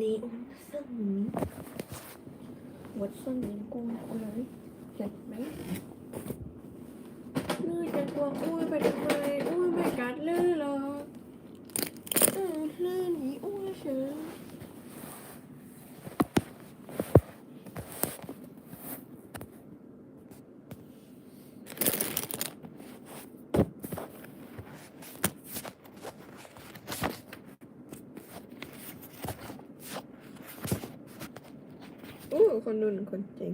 ลีโออนสันวัดสันยังกลัวอะไรเจ็บไหมลือจะกลัวอุ้ยไปทำไมอุ้ยไม่กัดลือหรอกเออลือหนีอุ้ยเฉย คนนุ่นคนจริง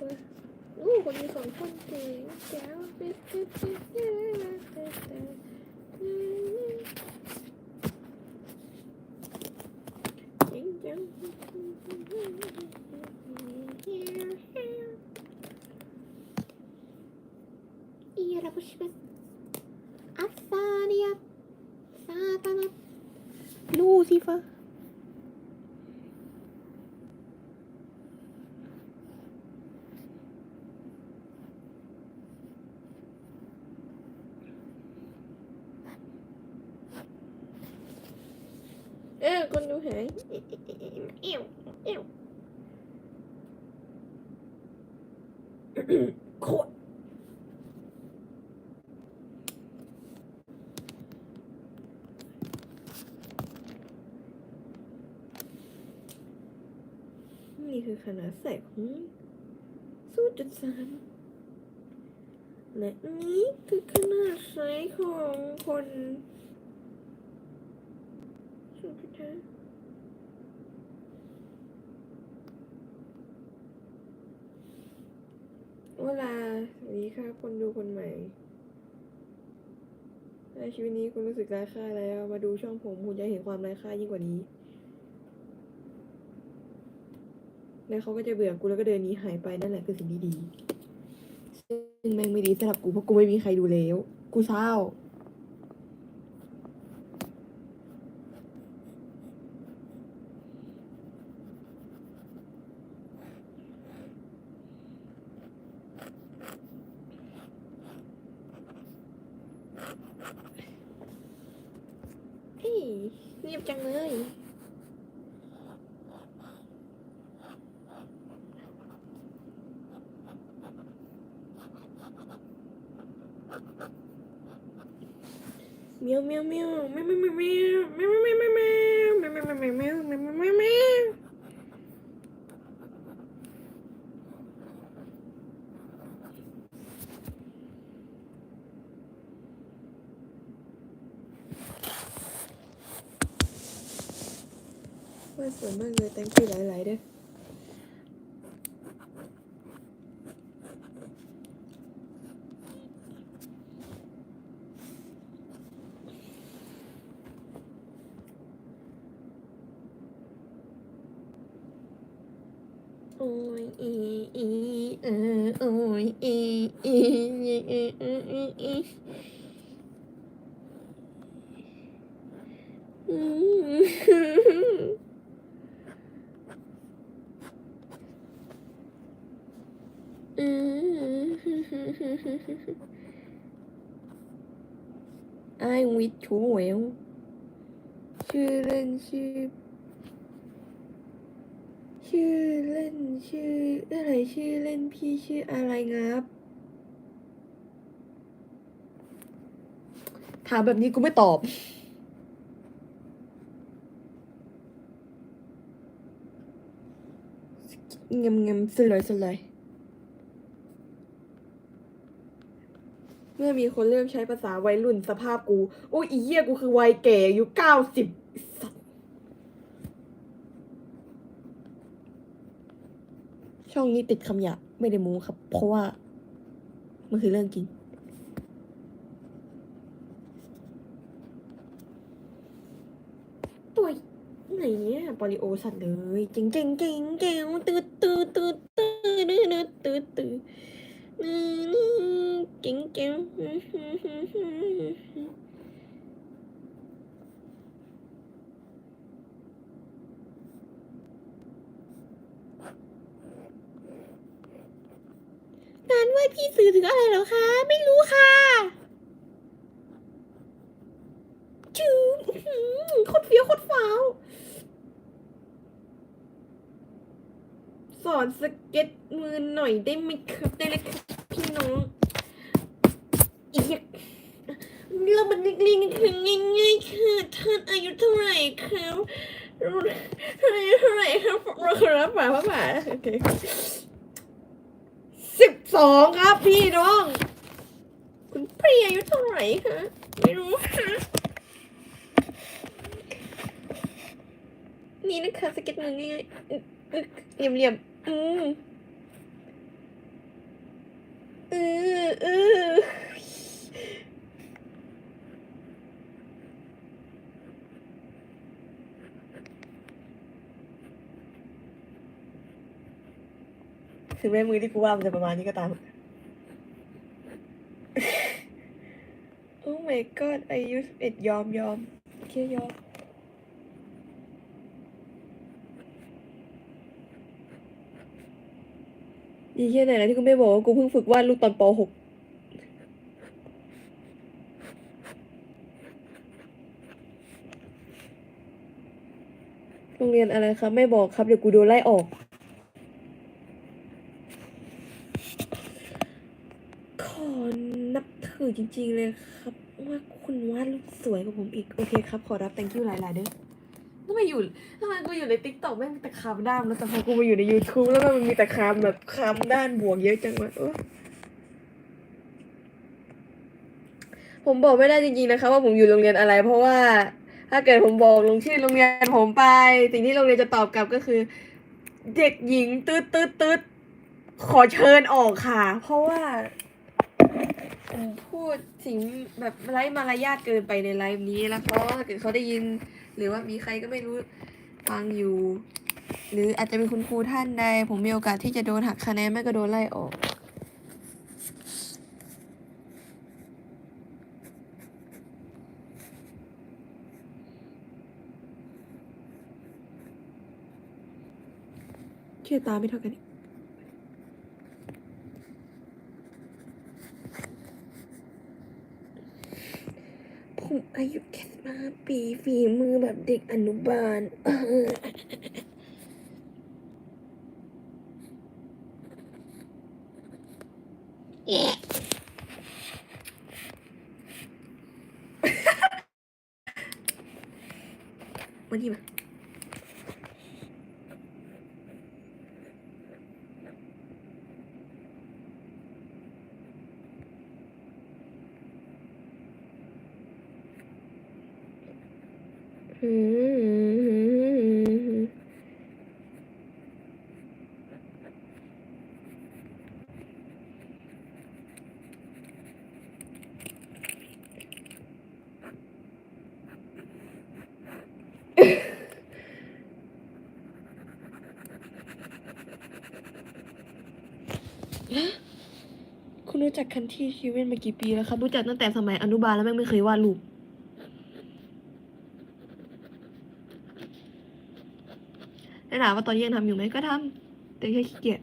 ตัวลูกคนมีสองคนเจ๋งแจ๋วปิ๊บปิ๊บปิ๊บเจ๋งจังอีระบุชิมัสอัสซาเนียซาตานะลูซิเฟอร์ ยคนดูหายเอวเอวโคตรนี่คือขนาดใส่ของสู้จุดสามและนี่คือขนาดไซส์ของคนสุดท้าย เวลาสวัสดีค่ะคนดูคนใหม่ ในชีวิตนี้คุณรู้สึกไร้ค่าแล้ว มาดูช่องผมคุณจะเห็นความไร้ค่ายิ่งกว่านี้แล้วเขาก็จะเบื่อกูแล้วก็เดินหนี้หายไปนั่นแหละคือสิ่งที่ดีซึ่งแม่งไม่ดีสำหรับกูเพราะกูไม่มีใครดูแล้ว กูเศร้า เฮ้ยเงียบจังเลย เมียวเมียวเมียวเมียวเมียวเมียวเมียว I'm with 조예요. 실은 실 ชื่อเล่นชื่ออะไรชื่อเล่นพี่ชื่ออะไรงับ ถามแบบนี้กูไม่ตอบเงมเงมสลอยสลอยเมื่อมีคนเริ่มใช้ภาษาวัยรุ่นสภาพกู โอ้ยอีเหี้ยกูคือวัยแก่อายุเก้าสิบ ช่องนี้ติดคำหยาบไม่ได้มูครับ เพราะว่ามันคือเรื่องจริงตัวไหนเนี่ยปอลิโอสัตว์เลยเจ๋งเจ๋งเจ๋งเจ๋งตืดตืดตืดตืดตืดตืดตืดเจ๋งเจ๋ง งานไหว้ พี่สื่อถึงอะไรเหรอคะ ไม่รู้ค่ะชื่ออื้อหือโคตรเฟี้ยวโคตรฟ้าวสอนสเก็ตมือหน่อยได้ไหมครับได้เลยครับพี่น้องอีกแล้วมันเรียนกันง่ายๆค่ะท่านอายุเท่าไหร่ครับอายุเท่าไหร่ครับเราครับป่าป่าโอเค สองครับพี่น้อง คุณพี่อายุเท่าไหร่คะไม่รู้ค่ะ นี่นะคะสเก็ตมือง่ายๆอึ๊กอึ๊กเหลี่ยมเรียมอืมเออือ ถึงแม้มือที่กูว่ามันจะประมาณนี้ก็ตาม โอ้ my god อายุสิบเอ็ดยอมยอมโอเคยอมดีแค่ไหนนะที่กูไม่บอกว่ากูเพิ่งฝึกวาดรูปตอนป .6 โรงเรียนอะไรครับ ไม่บอกครับ เดี๋ยวกูโดนไล่ออก ขอนับถื อจริงๆเลยครับ ว่าคุณวาดรูปสวยกว่าผมอีก โอเคครับ ขอรับ thank you หลายๆเด้อทำไมอยู่ทำไมกูอยู่ใน TikTok แม่งมีแต่คำด้ามแล้วแต่พอกูมาอยู่ใน YouTube แล้วมันมีแต่คำแบบคำด้านบวกเยอะจังวะโอ๊ยผมบอกไม่ได้จริงๆนะคะว่าผมอยู่โรงเรียนอะไร เพราะว่า ถ้าเกิดผมบอกลงชื่อโรงเรียนผมไป สิ่งที่โรงเรียนจะตอบกลับก็คือ เด็กหญิงตืดตืดตืดขอเชิญออกค่ะ เพราะว่า พูดสิ่งแบบไร้มารยาทเกินไปในไลฟ์นี้แล้วเพราะถ้าเกิดเขาได้ยิน หรือว่ามีใครก็ไม่รู้ฟังอยู่ หรืออาจจะเป็นคุณครูท่านใด ผมมีโอกาสที่จะโดนหักคะแนนไม่ก็โดนไล่ออกเชื่อตาไม่เท่ากันอีกผมอายุแค่มา ปีฝีมือแบบเด็กอนุบาลเออวันนี้มามคุณ รู้จักคันที่คิวเว่นมากี่ปีแล้วครับรู้จักตั้งแต่สมัยอนุบาลแล้วแม่งไม่เคยวาดรูปได้ถามว่าตอนเย็นทำอยู่ไหมก็ทำแต่แค่ขี้เกียจ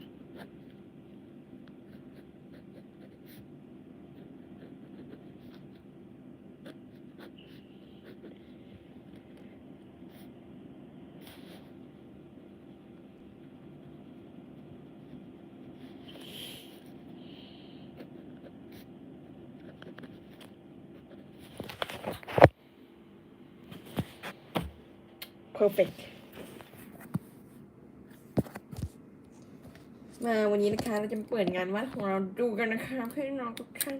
perfect มาวันนี้นะคะ เราจะเปิดงานวาดของเราดูกันนะคะเพื่อนน้องทุกท่าน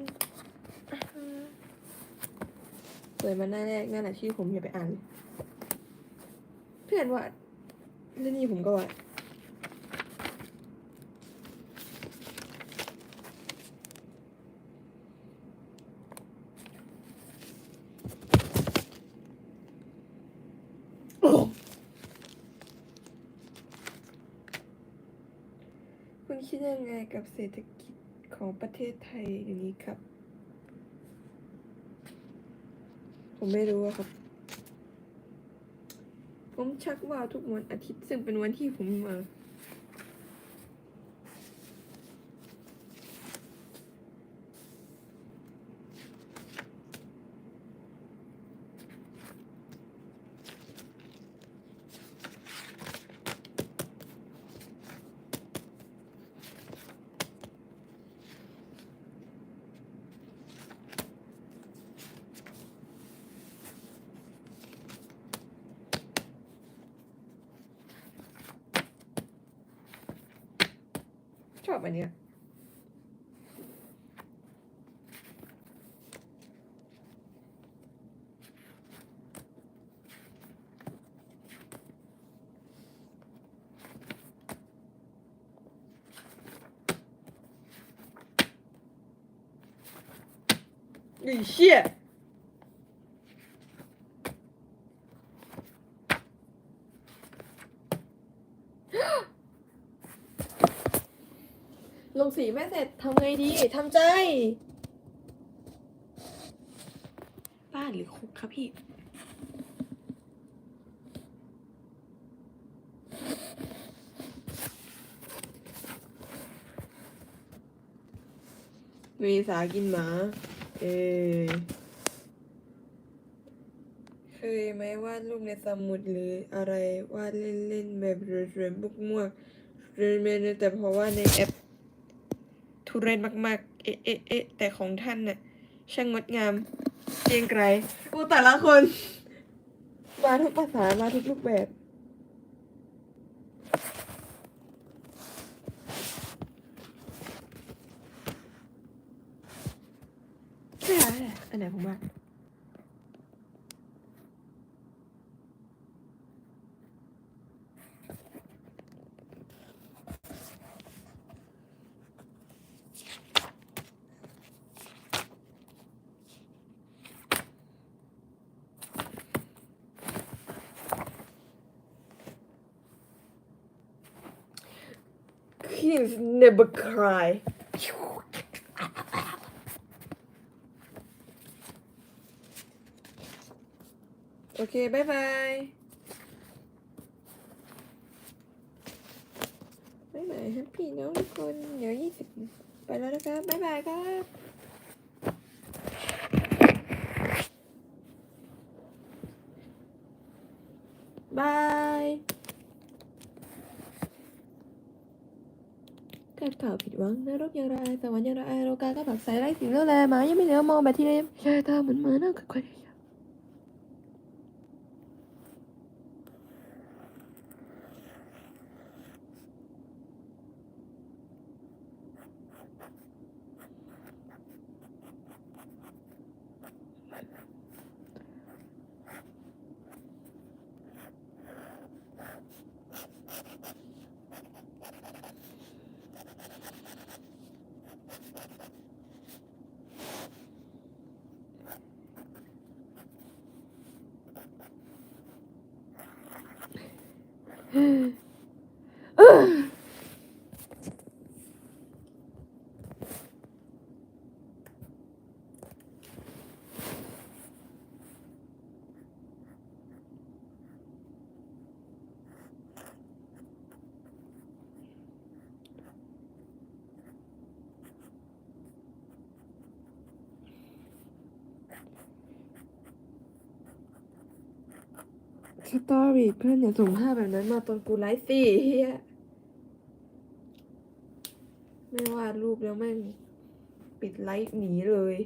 เปิดมาหน้าแรกหน้าหน้าที่ผมอย่าไปอ่าน เพื่อนวาดและนี่ผมก็วาด คิดยังไงกับเศรษฐกิจของประเทศไทยอย่างนี้ครับ ผมไม่รู้อะครับ ผมชักว่าทุกวันอาทิตย์ซึ่งเป็นวันที่ผมมา ชอบอันเนี้ย ไอ้เชี่ย ลงสีไม่เสร็จทำไงดีทำใจ บ้านหรือคุกครับพี่มีสากินหมาเออเคยไหมวาดรูปในสมุดหรืออะไรวาดเล่นๆแบบเรยๆบุกมั่วเรยๆแต่เพราะว่าในแอป ทุเรศมากๆ เอ๊ะเอ๊ะเอ๊ะแต่ของท่านน่ะ ช่างงดงามเกรียงไกรกูแต่ละคน มาทุกภาษา มาทุกรูปแบบ ไม่ได้แหละอันไหนผมว่า is never cry. Okay, bye bye. Bye bye, happy น้องทุกคน เดี๋ยวยี่สิบไปแล้วนะครับบายบายครับาย การข่าวผิดหวังนรกอย่างไรสวรรค์อย่างไรโลกาก็ผักใสไร้สิ่งเลวแลหมายังไม่เหลือมองแบบที่เดิมใช่ตาเหมือนหมาหน้ากับคน Mm-hmm. สตอรี่เพื่อนอย่าส่งภาพแบบนั้นมาตอนกูไลฟ์สิเฮียไม่วาดรูปแล้วแม่งปิดไลฟ์หนีเลย